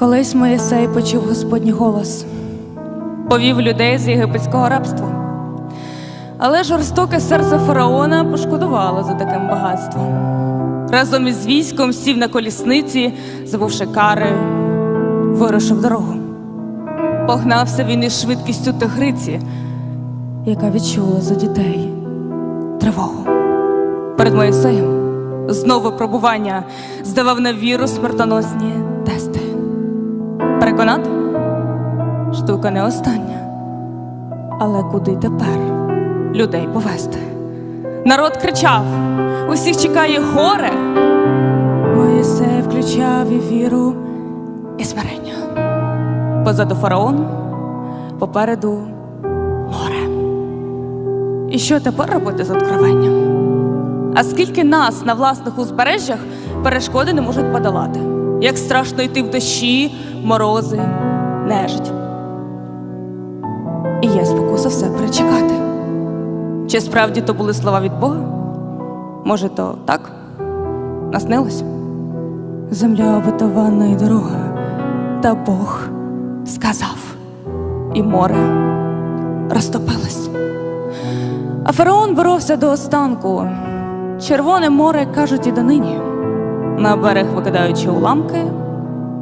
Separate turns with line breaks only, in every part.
Колись Моїсей почув Господній голос, повів людей з єгипетського рабства. Але жорстоке серце фараона пошкодувало за таким багатством. Разом із військом сів на колісниці, забувши кари, вирушив дорогу. Погнався він із швидкістю тигриці, яка відчула за дітей тривогу. Перед Моїсеєм знову пробування здавав на віру смертоносні тести. Переконати? Штука не остання. Але куди тепер людей повести? Народ кричав: усіх чекає горе. Моїсей включав і віру, і смирення. Позаду фараон, попереду море. І що тепер робити з откровенням? А скільки нас на власних узбережжях перешкоди не можуть подолати? Як страшно йти в дощі, морози, нежить. І є спокуса все перечекати. Чи справді то були слова від Бога? Може, то так? Наснилось? Земля обетована і дорога, та Бог сказав, і море розтопилось. А фараон боровся до останку. Червоне море кажуть і донині. На берег викидаючи уламки,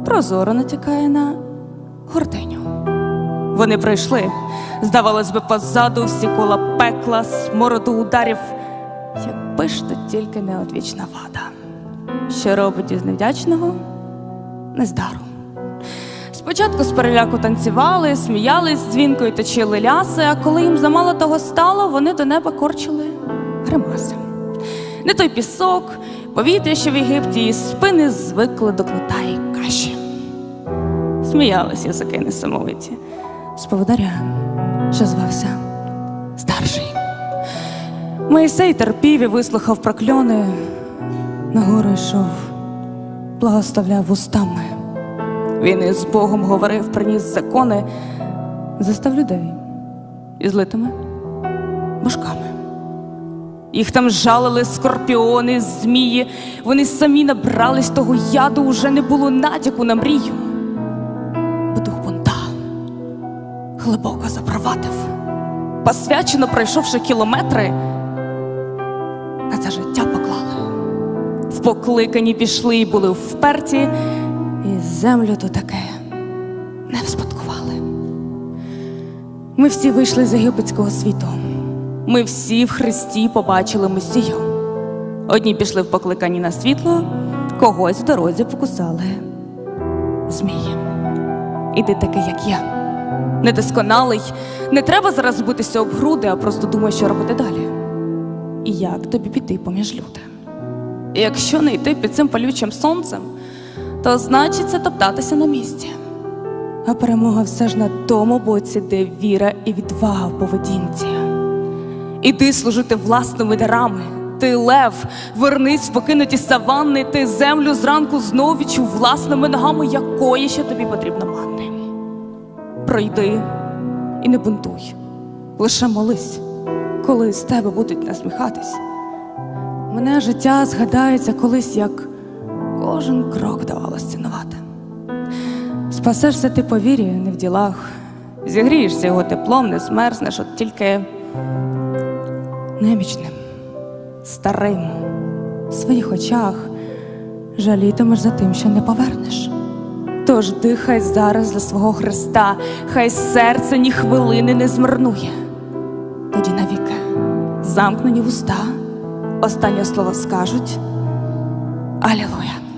прозоро натякає на гортиню. Вони прийшли, здавалось би, позаду всі кола пекла, смороду ударів, якби ж то тільки не одвічна вада, що робить із невдячного нездару. Спочатку з переляку танцювали, сміялись, дзвінкою точили ляси, а коли їм замало того стало, вони до неба корчили гримаси. Не той пісок, повітря, що в Єгипті, і спини звикли до кнута і каші. Сміялись язики несамовиті з поводаря, що звався старший. Моїсей терпів і вислухав прокльони, нагору йшов, благословляв устами. Він із Богом говорив, приніс закони, застав людей із литими башками. Їх там жалили скорпіони, змії. Вони самі набрались того яду, уже не було натяку на мрію. Бо дух бунта глибоко запровадив, посвячено пройшовши кілометри, на це життя поклали. В покликані пішли і були вперті, і землю то таке не вспадкували. Ми всі вийшли з єгипетського світу. Ми всі в Христі побачили Месію. Одні пішли в покликанні на світло, когось в дорозі покусали змії. Іди такий, як я. Недосконалий. Не треба зараз битися об груди, а просто думай, що робити далі. І як тобі піти поміж люди. І якщо не йти під цим палючим сонцем, то значить це топтатися на місці. А перемога все ж на тому боці, де віра і відвага в поведінці. Іди служити власними дарами. Ти лев, вернись в покинуті саванни, ти землю зранку знов відчув власними ногами, якої ще тобі потрібно манни. Пройди і не бунтуй, лише молись, коли з тебе будуть насміхатись. Мене життя згадається колись, як кожен крок давалось цінувати. Спасешся ти по вірі, не в ділах, зігрієшся його теплом, не змерзнеш, от тільки немічним, старим, в своїх очах жалітимеш за тим, що не повернеш. Тож дихай зараз для свого Христа, хай серце ні хвилини не змарнує. Тоді навіки замкнені вуста, останнє слово скажуть Алілуя.